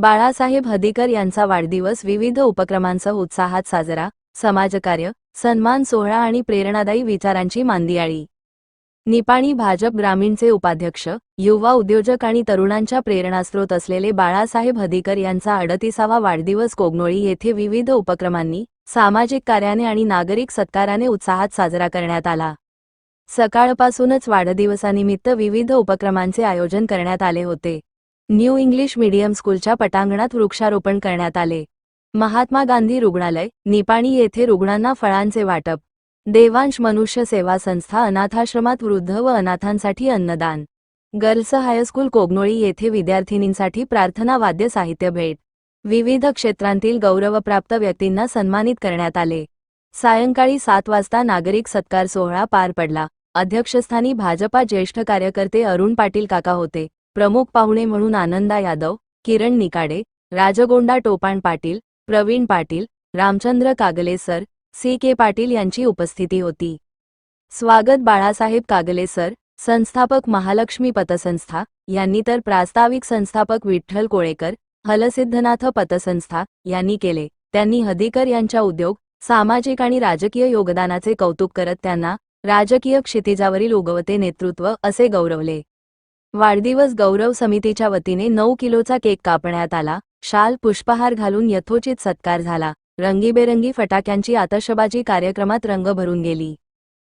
बाळासाहेब हदीकर यांचा वाढदिवस विविध उपक्रमांसह उत्साहात साजरा समाजकार्य सन्मान सोहळा आणि प्रेरणादायी विचारांची मांदियाळी. निपाणी भाजप ग्रामीणचे उपाध्यक्ष युवा उद्योजक आणि तरुणांच्या प्रेरणास्रोत असलेले बाळासाहेब हदीकर यांचा अडतीसावा वाढदिवस कोगनोळी येथे विविध उपक्रमांनी सामाजिक कार्याने आणि नागरिक सत्काराने उत्साहात साजरा करण्यात आला. सकाळपासूनच वाढदिवसानिमित्त विविध उपक्रमांचे आयोजन करण्यात आले होते. न्यू इंग्लिश मीडियम स्कूलच्या पटांगणात वृक्षारोपण करण्यात आले. महात्मा गांधी रुग्णालय निपाणी येथे रुग्णांना फळांचे वाटप. देवांश मनुष्य सेवा संस्था अनाथाश्रमात वृद्ध व अनाथांसाठी अन्नदान. गर्ल्स हायस्कूल कोगनोळी येथे विद्यार्थिनींसाठी प्रार्थना वाद्य साहित्य भेट. विविध क्षेत्रांतील गौरवप्राप्त व्यक्तींना सन्मानित करण्यात आले. सायंकाळी सात वाजता नागरिक सत्कार सोहळा पार पडला. अध्यक्षस्थानी भाजपा ज्येष्ठ कार्यकर्ते अरुण पाटील काका होते. प्रमुख पाहुणे म्हणून Ananda Yadav Kiran Nikade Rajgonda Topan Patil Pravin Patil Ramchandra Kagle sir C K Patil यांची उपस्थिती होती. स्वागत बाळासाहेब कागले सर संस्थापक महालक्ष्मी पतसंस्था यांनी तर प्रास्ताविक संस्थापक विठ्ठल कोळेकर हलसिद्धनाथ पतसंस्था यांनी केले. त्यांनी हदीकर यांच्या उद्योग सामाजिक आणि राजकीय योगदानाचे कौतुक करत त्यांना राजकीय क्षितिजावरील उगवते नेतृत्व असे गौरवले. वाढदिवस गौरव समितीच्या वतीने नऊ किलोचा केक कापण्यात आला. शाल पुष्पहार घालून यथोचित सत्कार झाला. रंगीबेरंगी फटाक्यांची आतषबाजी कार्यक्रमात रंग भरून गेली.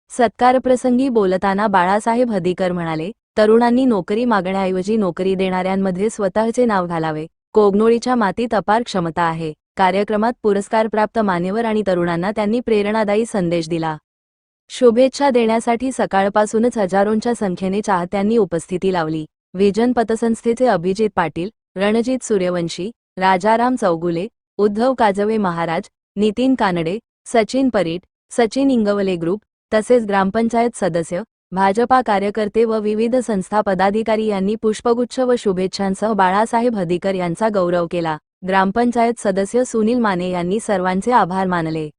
सत्कारप्रसंगी बोलताना बाळासाहेब हदीकर म्हणाले तरुणांनी नोकरी मागण्याऐवजी नोकरी देणाऱ्यांमध्ये स्वतःचे नाव घालावे. कोगनोळीच्या मातीत अपार क्षमता आहे. कार्यक्रमात पुरस्कारप्राप्त मान्यवर आणि तरुणांना त्यांनी प्रेरणादायी संदेश दिला. शुभेच्छा देण्यासाठी सकाळपासूनच हजारोंच्या संख्येने चाहत्यांनी उपस्थिती लावली. विजन पतसंस्थेचे अभिजित पाटील रणजित सूर्यवंशी राजाराम चौगुले उद्धव काजवे महाराज नितीन कानडे सचिन परीट सचिन इंगवले ग्रुप तसेच ग्रामपंचायत सदस्य भाजपा कार्यकर्ते व विविध संस्था पदाधिकारी यांनी पुष्पगुच्छ व शुभेच्छांसह बाळासाहेब हदीकर यांचा गौरव केला. ग्रामपंचायत सदस्य सुनील माने यांनी सर्वांचे आभार मानले.